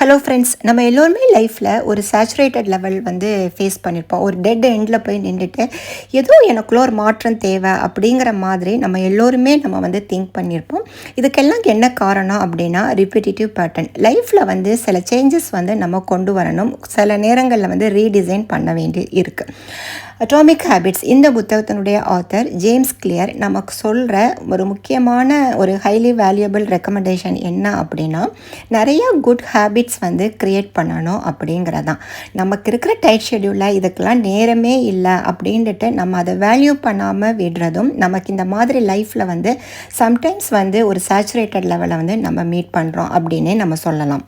Hello friends நம்ம எல்லோருமே லைஃப்பில் ஒரு சேச்சுரேட்டட் லெவல் வந்து ஃபேஸ் பண்ணியிருப்போம் ஒரு டெட் எண்டில் போய் நின்றுட்டு ஏதோ எனக்குள்ள ஒரு மாற்றம் தேவை அப்படிங்கிற மாதிரி நம்ம எல்லோருமே நம்ம வந்து திங்க் பண்ணியிருப்போம் இதுக்கெல்லாம் என்ன காரணம் அப்படின்னா ரிப்பிட்டேட்டிவ் பேட்டர்ன் லைஃப்பில் வந்து சில சேஞ்சஸ் வந்து நம்ம கொண்டு வரணும். சில நேரங்களில் வந்து ரீடிசைன் பண்ண வேண்டி இருக்குது அட்டாமிக் ஹேபிட்ஸ் இந்த புத்தகத்தினுடைய ஆத்தர் ஜேம்ஸ் கிளியர் நமக்கு சொல்கிற ஒரு முக்கியமான ஒரு ஹைலி வேல்யூபிள் ரெக்கமெண்டேஷன் என்ன அப்படின்னா நிறைய குட் ஹேபிட்ஸ் வந்து க்ரியேட் பண்ணணும் அப்படிங்கிறதான். நமக்கு இருக்கிற டைட் ஷெடியூலில் இதுக்கெல்லாம் நேரமே இல்லை அப்படின்ட்டு நம்ம அதை வேல்யூ பண்ணாமல் விடுறதும் நமக்கு இந்த மாதிரி லைஃப்பில் வந்து சம்டைம்ஸ் வந்து ஒரு சேச்சுரேட்டட் லெவலை வந்து நம்ம மீட் பண்ணுறோம் அப்படின்னே நம்ம சொல்லலாம்.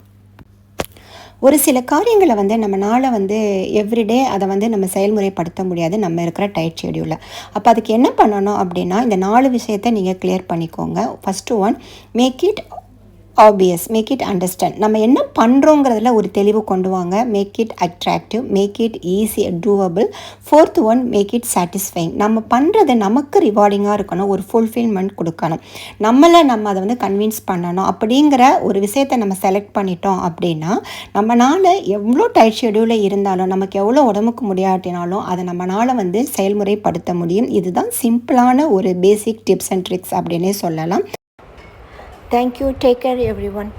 ஒரு சில காரியங்களை வந்து நம்மளால் வந்து எவ்ரிடே அதை வந்து நம்ம செயல்முறைப்படுத்த முடியாது. நம்ம இருக்கிற டைட் ஷெடியூலில் அப்போ அதுக்கு என்ன பண்ணணும் அப்படின்னா இந்த நாலு விஷயத்தை நீங்கள் கிளியர் பண்ணிக்கோங்க. First one make it obvious make it understand நம்ம என்ன பண்ணுறோங்கிறதுல ஒரு தெளிவு கொண்டு வாங்க. Make it attractive make it easy doable fourth one make it satisfying நம்ம பண்ணுறது நமக்கு ரிவார்டிங்காக இருக்கணும். ஒரு ஃபுல்ஃபில்மெண்ட் கொடுக்கணும். நம்மளை நம்ம அதை வந்து கன்வின்ஸ் பண்ணணும். அப்படிங்கிற ஒரு விஷயத்தை நம்ம செலக்ட் பண்ணிட்டோம் அப்படின்னா நம்மளால் எவ்வளோ டைட் ஷெடியூலில் இருந்தாலும் நமக்கு எவ்வளோ உடம்புக்கு முடியாட்டினாலும் அதை நம்மளால் வந்து செயல்முறைப்படுத்த முடியும். இதுதான் சிம்பிளான ஒரு பேசிக் டிப்ஸ் அண்ட் ட்ரிக்ஸ் அப்படின்னே சொல்லலாம். Thank you. Take care, everyone.